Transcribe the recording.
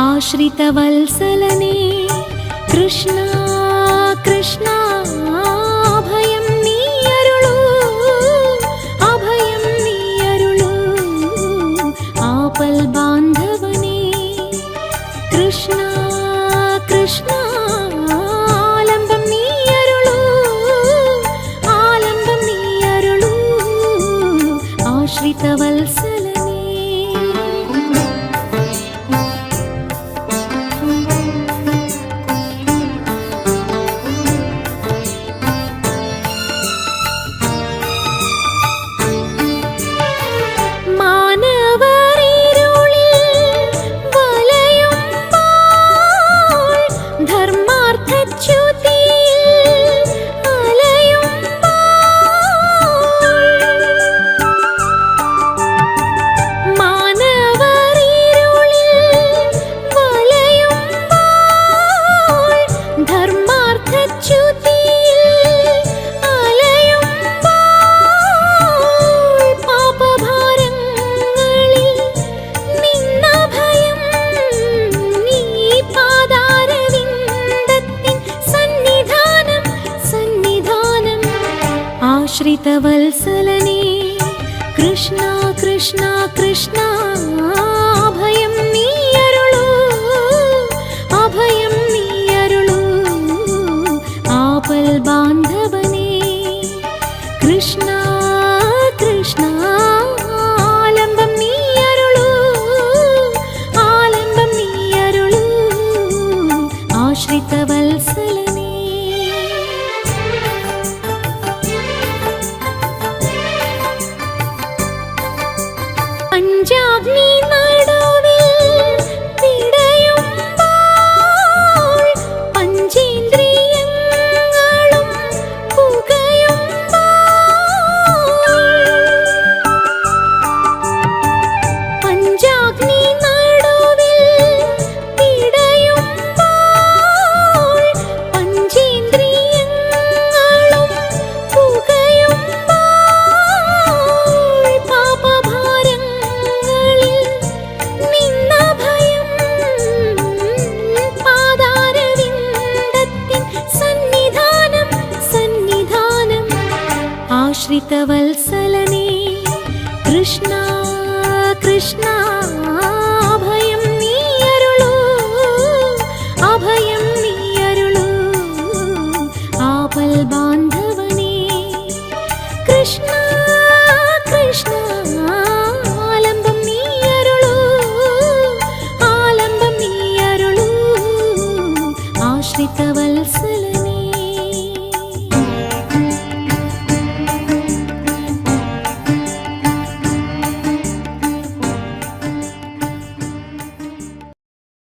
आश्रितवल्सलने कृष्णा कृष्णा अभयं नीयरुळु अभयं नीयरुळु आपल् बान्धवने कृष्णा कृष्णा श्रितवल्स cute श्रितवल्सलने कृष्णा कृष्णा कृष्णा अभयं नीयरुळु अभयं नीयरुळु आपल् बान्धवने कृष्णा പഞ്ചാബ് നീ भक्तवत्सलने कृष्णा कृष्णा